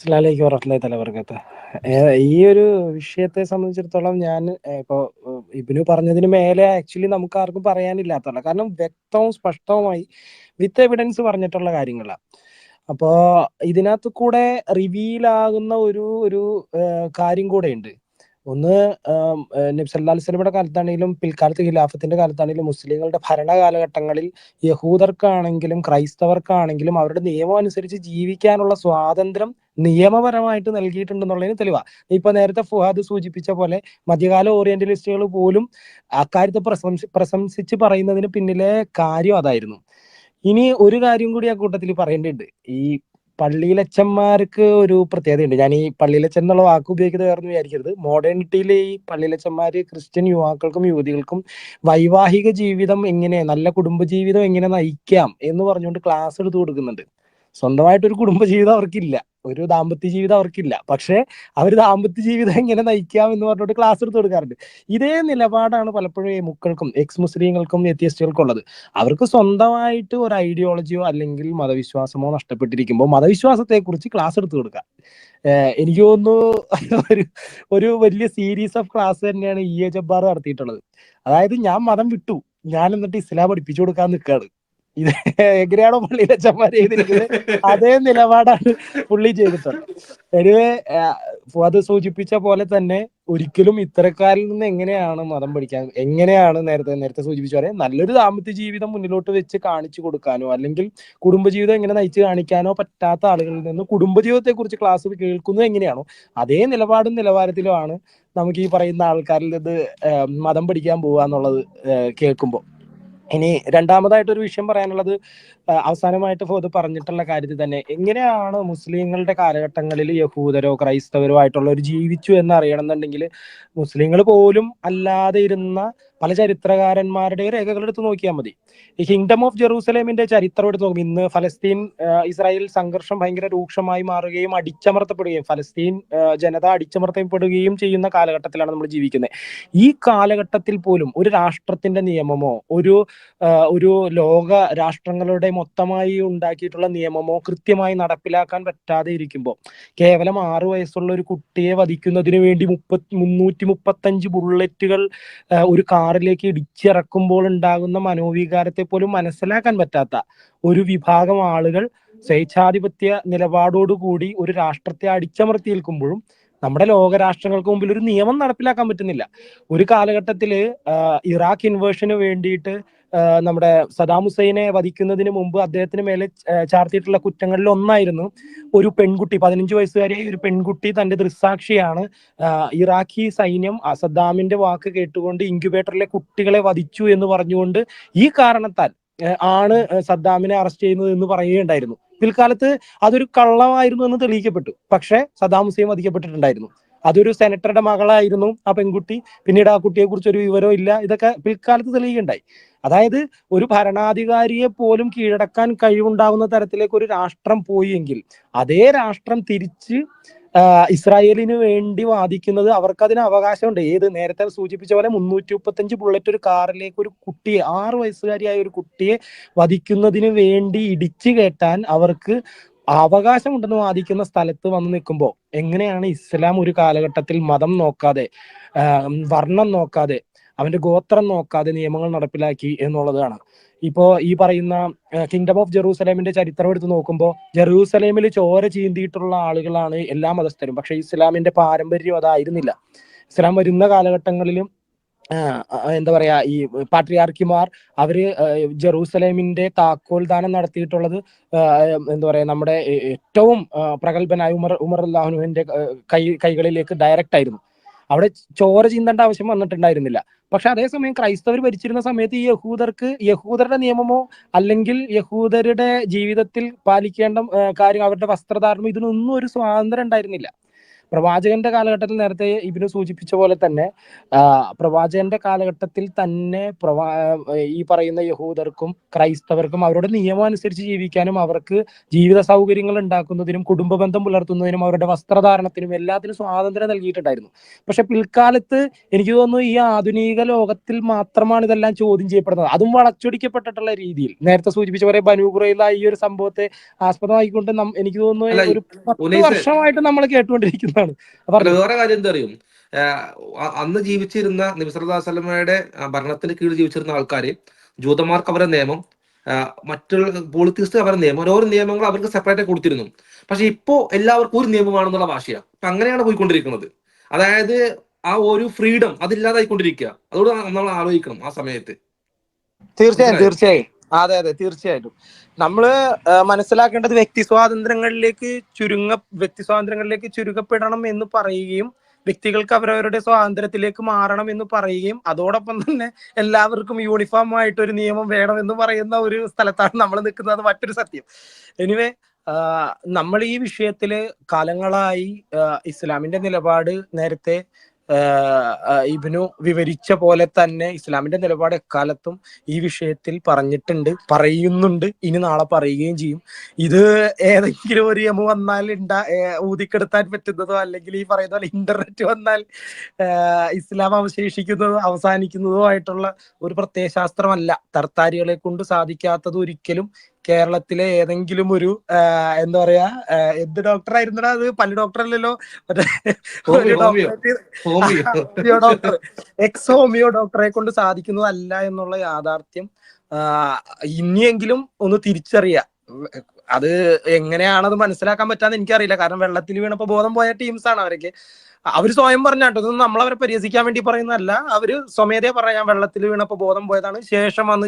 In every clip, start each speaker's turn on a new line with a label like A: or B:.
A: വറഹ്മത്തുള്ളാഹി വബറകാത്ത്. ഈ ഒരു വിഷയത്തെ സംബന്ധിച്ചിടത്തോളം ഞാൻ ഇപ്പൊ ഇബിനു പറഞ്ഞതിന് മേലെ ആക്ച്വലി നമുക്ക് ആർക്കും പറയാനില്ലാത്തതാണ്. കാരണം വ്യക്തവും സ്പഷ്ടവുമായി വിത്ത് എവിഡൻസ് പറഞ്ഞിട്ടുള്ള കാര്യങ്ങളാണ് അപ്പോ ഇതിനകത്ത് കൂടെ റിവീൽ ആകുന്ന ഒരു ഒരു കാര്യം കൂടെ ഉണ്ട് ഒന്ന് നബ്സല്ലാ വസല്ലമയുടെ കാലത്താണെങ്കിലും പിൽക്കാലത്ത് ഖിലാഫത്തിന്റെ കാലത്താണെങ്കിലും മുസ്ലിങ്ങളുടെ ഭരണ കാലഘട്ടങ്ങളിൽ യഹൂദർക്കാണെങ്കിലും ക്രൈസ്തവർക്കാണെങ്കിലും അവരുടെ നിയമം അനുസരിച്ച് ജീവിക്കാനുള്ള സ്വാതന്ത്ര്യം നിയമപരമായിട്ട് നൽകിയിട്ടുണ്ടെന്നുള്ളതിന് തെളിവാ. ഇപ്പൊ നേരത്തെ ഫുഹാദ് സൂചിപ്പിച്ച പോലെ മധ്യകാല ഓറിയന്റലിസ്റ്റുകൾ പോലും അക്കാര്യത്തെ പ്രശംസി പ്രശംസിച്ച് പറയുന്നതിന് പിന്നിലെ കാര്യം അതായിരുന്നു. ഇനി ഒരു കാര്യം കൂടി ആ കൂട്ടത്തിൽ പറയേണ്ടതുണ്ട്. ഈ പള്ളിയിലച്ചന്മാർക്ക് ഒരു പ്രത്യേകതയുണ്ട്. ഞാൻ ഈ പള്ളിയിലച്ചൻ എന്നുള്ള വാക്ക് ഉപയോഗിക്കുന്നത് വേറെ വിചാരിക്കരുത്. മോഡേണിറ്റിയിൽ ഈ പള്ളിയിലച്ചന്മാർ ക്രിസ്ത്യൻ യുവാക്കൾക്കും യുവതികൾക്കും വൈവാഹിക ജീവിതം എങ്ങനെ നല്ല കുടുംബജീവിതം എങ്ങനെ നയിക്കാം എന്ന് പറഞ്ഞുകൊണ്ട് ക്ലാസ് എടുത്ത് കൊടുക്കുന്നുണ്ട്. സ്വന്തമായിട്ടൊരു കുടുംബജീവിതം അവർക്കില്ല. ഒരു ദാമ്പത്യ ജീവിതം അവർക്കില്ല. പക്ഷേ അവർ ദാമ്പത്യ ജീവിതം എങ്ങനെ നയിക്കാം എന്ന് പറഞ്ഞിട്ട് ക്ലാസ് എടുത്ത് കൊടുക്കാറുണ്ട്. ഇതേ നിലപാടാണ് പലപ്പോഴും ഈ മുക്കൾക്കും എക്സ് മുസ്ലിങ്ങൾക്കും എത്തിയസ്റ്റുകൾക്കും ഉള്ളത്. അവർക്ക് സ്വന്തമായിട്ട് ഒരു ഐഡിയോളജിയോ അല്ലെങ്കിൽ മതവിശ്വാസമോ നഷ്ടപ്പെട്ടിരിക്കുമ്പോൾ മതവിശ്വാസത്തെക്കുറിച്ച് ക്ലാസ് എടുത്ത് കൊടുക്കുക. ഏഹ് എനിക്ക് തോന്നുന്നു ഒരു ഒരു വലിയ സീരീസ് ഓഫ് ക്ലാസ് തന്നെയാണ് ഇ എ ജബ്ബാർ നടത്തിയിട്ടുള്ളത്. അതായത് ഞാൻ മതം വിട്ടു. ഞാൻ എന്നിട്ട് ഇസ്ലാം പഠിപ്പിച്ചു കൊടുക്കാൻ നിൽക്കാണ്. ഇത് എങ്ങനെയാണോ പള്ളിയിലച്ചന്മാർ ചെയ്തിരിക്കുന്നത് അതേ നിലപാടാണ് പുള്ളി ചെയ്തിട്ടുള്ളത്. എനിവേ അത് സൂചിപ്പിച്ച പോലെ തന്നെ ഒരിക്കലും ഇത്തരക്കാരിൽ നിന്ന് എങ്ങനെയാണ് മതം പഠിക്കാൻ എങ്ങനെയാണ് നേരത്തെ നേരത്തെ സൂചിപ്പിച്ച പോലെ നല്ലൊരു ദാമ്പത്യ ജീവിതം മുന്നിലോട്ട് വെച്ച് കാണിച്ചു കൊടുക്കാനോ അല്ലെങ്കിൽ കുടുംബജീവിതം എങ്ങനെ നയിച്ച് കാണിക്കാനോ പറ്റാത്ത ആളുകളിൽ നിന്ന് കുടുംബജീവിതത്തെ കുറിച്ച് ക്ലാസ് കേൾക്കുന്നത് എങ്ങനെയാണോ അതേ നിലപാടും നിലവാരത്തിലുമാണ് നമുക്ക് ഈ പറയുന്ന ആൾക്കാരിൽ നിന്ന് മതം പഠിക്കാൻ പോവുക എന്നുള്ളത് കേൾക്കുമ്പോൾ. ഇനി രണ്ടാമതായിട്ട് ഒരു വിഷയം പറയാനുള്ളത് അവസാനമായിട്ട് ഫോത് പറഞ്ഞിട്ടുള്ള കാര്യത്തിൽ തന്നെ എങ്ങനെയാണ് മുസ്ലിങ്ങളുടെ കാലഘട്ടങ്ങളിൽ യഹൂദരോ ക്രൈസ്തവരോ ആയിട്ടുള്ളവർ ജീവിച്ചു എന്ന് അറിയണമെന്നുണ്ടെങ്കിൽ മുസ്ലിങ്ങൾ പോലും അല്ലാതെ ഇരുന്ന പല ചരിത്രകാരന്മാരുടെ രേഖകൾ എടുത്ത് നോക്കിയാൽ മതി. ഈ കിങ്ഡം ഓഫ് ജെറൂസലേമിന്റെ ചരിത്രം എടുത്ത് നോക്കും ഇന്ന് ഫലസ്തീൻ ഇസ്രായേൽ സംഘർഷം ഭയങ്കര രൂക്ഷമായി മാറുകയും അടിച്ചമർത്തപ്പെടുകയും ഫലസ്തീൻ ജനത അടിച്ചമർത്തപ്പെടുകയും ചെയ്യുന്ന കാലഘട്ടത്തിലാണ് നമ്മൾ ജീവിക്കുന്നത്. ഈ കാലഘട്ടത്തിൽ പോലും ഒരു രാഷ്ട്രത്തിന്റെ നിയമമോ ഒരു ഒരു ലോക രാഷ്ട്രങ്ങളുടെ മൊത്തമായി ഉണ്ടാക്കിയിട്ടുള്ള നിയമമോ കൃത്യമായി നടപ്പിലാക്കാൻ പറ്റാതെ ഇരിക്കുമ്പോൾ കേവലം ആറു വയസ്സുള്ള ഒരു കുട്ടിയെ വധിക്കുന്നതിന് വേണ്ടി മുപ്പത്തി മുന്നൂറ്റി മുപ്പത്തഞ്ച് ബുള്ളറ്റുകൾ ഒരു കാറിലേക്ക് ഇടിച്ചിറക്കുമ്പോൾ ഉണ്ടാകുന്ന മനോവികാരത്തെ പോലും മനസ്സിലാക്കാൻ പറ്റാത്ത ഒരു വിഭാഗം ആളുകൾ സ്വേച്ഛാധിപത്യ നിലപാടോടുകൂടി ഒരു രാഷ്ട്രത്തെ അടിച്ചമർത്തി നിൽക്കുമ്പോഴും നമ്മുടെ ലോകരാഷ്ട്രങ്ങൾക്ക് മുമ്പിൽ ഒരു നിയമം നടപ്പിലാക്കാൻ പറ്റുന്നില്ല. ഒരു കാലഘട്ടത്തിൽ ആഹ് ഇറാഖ് ഇൻവേഷന് വേണ്ടിയിട്ട് നമ്മുടെ സദാം ഹുസൈനെ വധിക്കുന്നതിന് മുമ്പ് അദ്ദേഹത്തിന് മേലെ ചാർത്തിയിട്ടുള്ള കുറ്റങ്ങളിൽ ഒന്നായിരുന്നു ഒരു പെൺകുട്ടി പതിനഞ്ച് വയസ്സുകാരിയായ ഒരു പെൺകുട്ടി തന്റെ ദൃസാക്ഷിയാണ് ഇറാഖി സൈന്യം സദ്ദാമിന്റെ വാക്ക് കേട്ടുകൊണ്ട് ഇൻക്യുബേറ്ററിലെ കുട്ടികളെ വധിച്ചു എന്ന് പറഞ്ഞുകൊണ്ട് ഈ കാരണത്താൽ ആണ് സദ്ദാമിനെ അറസ്റ്റ് ചെയ്യുന്നത് എന്ന് പറയുകയുണ്ടായിരുന്നു. പിൽക്കാലത്ത് അതൊരു കള്ളമായിരുന്നു എന്ന് തെളിയിക്കപ്പെട്ടു. പക്ഷേ സദ്ദാം ഹുസൈൻ വധിക്കപ്പെട്ടിട്ടുണ്ടായിരുന്നു. അതൊരു സെനറ്ററുടെ മകളായിരുന്നു ആ പെൺകുട്ടി. പിന്നീട് ആ കുട്ടിയെ കുറിച്ച് ഒരു വിവരവും ഇല്ല. ഇതൊക്കെ പിൽക്കാലത്ത് തെളിയുകയുണ്ടായി. അതായത് ഒരു ഭരണാധികാരിയെ പോലും കീഴടക്കാൻ കഴിവുണ്ടാവുന്ന തരത്തിലേക്ക് ഒരു രാഷ്ട്രം പോയിയെങ്കിൽ അതേ രാഷ്ട്രം തിരിച്ച് ഇസ്രായേലിന് വേണ്ടി വാദിക്കുന്നത് അവർക്ക് അതിന് അവകാശമുണ്ട്. ഏത് നേരത്തെ സൂചിപ്പിച്ച പോലെ മുന്നൂറ്റി മുപ്പത്തഞ്ച് ബുള്ളറ്റ് ഒരു കാറിലേക്ക് ഒരു കുട്ടിയെ ആറു വയസ്സുകാരിയായ ഒരു കുട്ടിയെ വധിക്കുന്നതിന് വേണ്ടി ഇടിച്ചു കേട്ടാൻ അവർക്ക് അവകാശമുണ്ടെന്ന് വാദിക്കുന്ന സ്ഥലത്ത് വന്ന് നിൽക്കുമ്പോൾ എങ്ങനെയാണ് ഇസ്ലാം ഒരു കാലഘട്ടത്തിൽ മതം നോക്കാതെ വർണം നോക്കാതെ അവന്റെ ഗോത്രം നോക്കാതെ നിയമങ്ങൾ നടപ്പിലാക്കി എന്നുള്ളതാണ്. ഇപ്പോ ഈ പറയുന്ന കിങ്ഡം ഓഫ് ജെറൂസലേമിന്റെ ചരിത്രം എടുത്ത് നോക്കുമ്പോൾ ജെറൂസലേമിൽ ചോര ചീന്തിയിട്ടുള്ള ആളുകളാണ് എല്ലാ മതസ്ഥരും. പക്ഷെ ഇസ്ലാമിന്റെ പാരമ്പര്യം അതായിരുന്നില്ല. ഇസ്ലാം വരുന്ന കാലഘട്ടങ്ങളിലും എന്താ പറയാ ഈ പാട്രിയാർക്കിമാർ അവർ ജെറൂസലേമിന്റെ താക്കോൽ ദാനം നടത്തിയിട്ടുള്ളത് എന്താ പറയാ നമ്മുടെ ഏറ്റവും പ്രഗത്ഭനായ ഉമർ ഉമർ അല്ലാഹുവിന്റെ കൈ കൈകളിലേക്ക് ഡയറക്റ്റ് ആയിരുന്നു. അവിടെ ചോര ചിന്തേണ്ട ആവശ്യം വന്നിട്ടുണ്ടായിരുന്നില്ല. പക്ഷെ അതേസമയം ക്രൈസ്തവർ ഭരിച്ചിരുന്ന സമയത്ത് ഈ യഹൂദർക്ക് യഹൂദരുടെ നിയമമോ അല്ലെങ്കിൽ യഹൂദരുടെ ജീവിതത്തിൽ പാലിക്കേണ്ട കാര്യം അവരുടെ വസ്ത്രധാരണമോ ഇതിനൊന്നും ഒരു സ്വാതന്ത്ര്യം ഉണ്ടായിരുന്നില്ല. പ്രവാചകന്റെ കാലഘട്ടത്തിൽ നേരത്തെ ഇവർ സൂചിപ്പിച്ച പോലെ തന്നെ പ്രവാചകന്റെ കാലഘട്ടത്തിൽ തന്നെ പ്രവാ ഈ പറയുന്ന യഹൂദർക്കും ക്രൈസ്തവർക്കും അവരുടെ നിയമം അനുസരിച്ച് ജീവിക്കാനും അവർക്ക് ജീവിത സൗകര്യങ്ങൾ ഉണ്ടാക്കുന്നതിനും കുടുംബ ബന്ധം പുലർത്തുന്നതിനും അവരുടെ വസ്ത്രധാരണത്തിനും എല്ലാത്തിനും സ്വാതന്ത്ര്യം നൽകിയിട്ടുണ്ടായിരുന്നു. പക്ഷെ പിൽക്കാലത്ത് എനിക്ക് തോന്നുന്നു ഈ ആധുനിക ലോകത്തിൽ മാത്രമാണ് ഇതെല്ലാം ചോദ്യം ചെയ്യപ്പെടുന്നത്. അതും വളച്ചൊടിക്കപ്പെട്ടിട്ടുള്ള രീതിയിൽ. നേരത്തെ സൂചിപ്പിച്ച പോലെ ബനൂപുറയിലെ ഈ ഒരു സംഭവത്തെ ആസ്പദമായിക്കൊണ്ട് എനിക്ക് തോന്നുന്നു ഒരു പത്ത് വർഷമായിട്ട് നമ്മൾ കേട്ടുകൊണ്ടിരിക്കുന്നതാണ്
B: വേറെ കാര്യം എന്താ അറിയും? അന്ന് ജീവിച്ചിരുന്ന നിബിസ്വല്ലാസ്ലമയുടെ ഭരണത്തിന് കീഴിൽ ജീവിച്ചിരുന്ന ആൾക്കാര് ജൂതന്മാർക്ക് അവരുടെ നിയമം മറ്റുള്ള പോളിറ്റിക്സ് അവരുടെ നിയമം ഓരോ നിയമങ്ങൾ അവർക്ക് സെപ്പറേറ്റ് കൊടുത്തിരുന്നു. പക്ഷെ ഇപ്പോ എല്ലാവർക്കും ഒരു നിയമമാണെന്നുള്ള ഭാഷയാണ് അപ്പൊ അങ്ങനെയാണ് പോയിക്കൊണ്ടിരിക്കുന്നത്. അതായത് ആ ഒരു ഫ്രീഡം അതില്ലാതായിക്കൊണ്ടിരിക്കുക അതുകൊണ്ട് നമ്മൾ ആലോചിക്കണം ആ സമയത്ത്.
A: തീർച്ചയായും തീർച്ചയായും. അതെ അതെ തീർച്ചയായിട്ടും. നമ്മൾ മനസ്സിലാക്കേണ്ടത് വ്യക്തി സ്വാതന്ത്ര്യങ്ങളിലേക്ക് ചുരുങ്ങ വ്യക്തി സ്വാതന്ത്ര്യങ്ങളിലേക്ക് ചുരുക്കപ്പെടണം എന്ന് പറയുകയും വ്യക്തികൾക്ക് അവരവരുടെ സ്വാതന്ത്ര്യത്തിലേക്ക് മാറണം എന്ന് പറയുകയും അതോടൊപ്പം തന്നെ എല്ലാവർക്കും യൂണിഫോം ആയിട്ട് ഒരു നിയമം വേണം എന്ന് പറയുന്ന ഒരു സ്ഥലത്താണ് നമ്മൾ നിൽക്കുന്നത്. മറ്റൊരു സത്യം. എനിവേ നമ്മൾ ഈ വിഷയത്തിൽ കാലങ്ങളായി ഇസ്ലാമിന്റെ നിലപാട് നേരത്തെ ഇബിനു വിവരിച്ച പോലെ തന്നെ ഇസ്ലാമിന്റെ നിലപാട് എക്കാലത്തും ഈ വിഷയത്തിൽ പറഞ്ഞിട്ടുണ്ട് പറയുന്നുണ്ട്. ഇനി നാളെ പറയുകയും ചെയ്യും. ഇത് ഏതെങ്കിലും ഒരു യമു വന്നാൽ ഉണ്ടാ ഊതിക്കെടുത്താൻ പറ്റുന്നതോ അല്ലെങ്കിൽ ഈ പറയുന്ന പോലെ ഇന്റർനെറ്റ് വന്നാൽ ഇസ്ലാം അവശേഷിക്കുന്നതോ അവസാനിക്കുന്നതോ ആയിട്ടുള്ള ഒരു പ്രത്യയശാസ്ത്രമല്ല. തർത്താരികളെ കൊണ്ട് സാധിക്കാത്തത് ഒരിക്കലും കേരളത്തിലെ ഏതെങ്കിലും ഒരു എന്താ പറയാ എന്ത് ഡോക്ടർ ആയിരുന്നടാ അത്? പല്ല് ഡോക്ടർ അല്ലല്ലോ? Doctor ex homeo. ഡോക്ടറെ കൊണ്ട് സാധിക്കുന്നതല്ല എന്നുള്ള യാഥാർത്ഥ്യം ഇനിയെങ്കിലും ഒന്ന് തിരിച്ചറിയാം. അത് എങ്ങനെയാണത് മനസ്സിലാക്കാൻ പറ്റാന്ന് എനിക്കറിയില്ല. കാരണം വെള്ളത്തിൽ വീണപ്പോ ബോധം പോയ ടീംസ് ആണ് അവരൊക്കെ. അവർ സ്വയം പറഞ്ഞാട്ടോ ഇതൊന്നും നമ്മളവരെ പരിഹസിക്കാൻ വേണ്ടി പറയുന്നതല്ല. അവർ സ്വമേധയാ പറയാം വെള്ളത്തിൽ വീണപ്പോ ബോധം പോയതാണ്. ശേഷം വന്ന്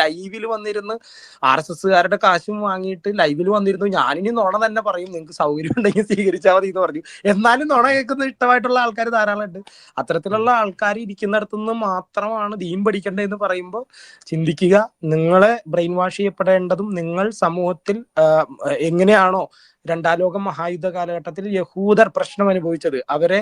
A: ലൈവിൽ വന്നിരുന്ന് ആർ എസ് എസ്സുകാരുടെ കാശും വാങ്ങിയിട്ട് ലൈവിൽ വന്നിരുന്നു. ഞാനിനി നുണ തന്നെ പറയും. നിങ്ങൾക്ക് സൗകര്യം ഉണ്ടെങ്കിൽ സ്വീകരിച്ചാൽ മതി എന്ന് പറഞ്ഞു. എന്നാലും നുണ കേൾക്കുന്ന ഇഷ്ടമായിട്ടുള്ള ആൾക്കാർ ധാരാളം ഉണ്ട് അത്തരത്തിലുള്ള ആൾക്കാർ ഇരിക്കുന്നിടത്തുനിന്ന് മാത്രമാണ് ദീൻ പഠിക്കേണ്ടതെന്ന് പറയുമ്പോൾ ചിന്തിക്കുക. നിങ്ങളെ ബ്രെയിൻ വാഷ് ചെയ്യപ്പെടേണ്ടതും നിങ്ങൾ സമൂഹത്തിൽ എങ്ങനെയാണോ രണ്ടാം ലോക മഹായുദ്ധ കാലഘട്ടത്തിൽ യഹൂദർ പ്രശ്നം അനുഭവിച്ചത്. അവരെ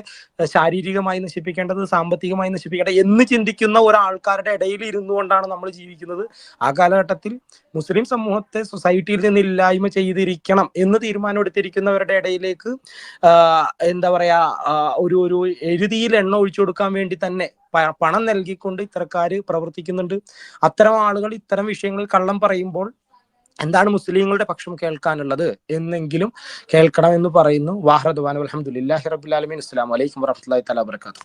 A: ശാരീരികമായി നശിപ്പിക്കേണ്ടത് സാമ്പത്തികമായി നശിപ്പിക്കേണ്ടത് എന്ന് ചിന്തിക്കുന്ന ഒരാൾക്കാരുടെ ഇടയിൽ ഇരുന്നു കൊണ്ടാണ് നമ്മൾ ജീവിക്കുന്നത്. ആ കാലഘട്ടത്തിൽ മുസ്ലിം സമൂഹത്തെ സൊസൈറ്റിയിൽ നിന്ന് ഇല്ലായ്മ ചെയ്തിരിക്കണം എന്ന് തീരുമാനമെടുത്തിരിക്കുന്നവരുടെ ഇടയിലേക്ക് എന്താ പറയാ ഒരു ഒരു എഴുതിയിൽ എണ്ണ ഒഴിച്ചു കൊടുക്കാൻ വേണ്ടി തന്നെ പണം നൽകിക്കൊണ്ട് ഇത്തരക്കാര് പ്രവർത്തിക്കുന്നുണ്ട്. അത്തരം ആളുകൾ ഇത്തരം വിഷയങ്ങളിൽ കള്ളം പറയുമ്പോൾ എന്താണ് മുസ്ലിങ്ങളുടെ പക്ഷം കേൾക്കാനുള്ളത് എന്നെങ്കിലും കേൾക്കണം എന്ന് പറയുന്നു വാഹ്റദ്വാൻ അലഹമുല്ലാഹി റബുലാലമീൻ അസ്സാം വലൈക്കും വറഹമുല്ലാ തല വർക്കാത്തു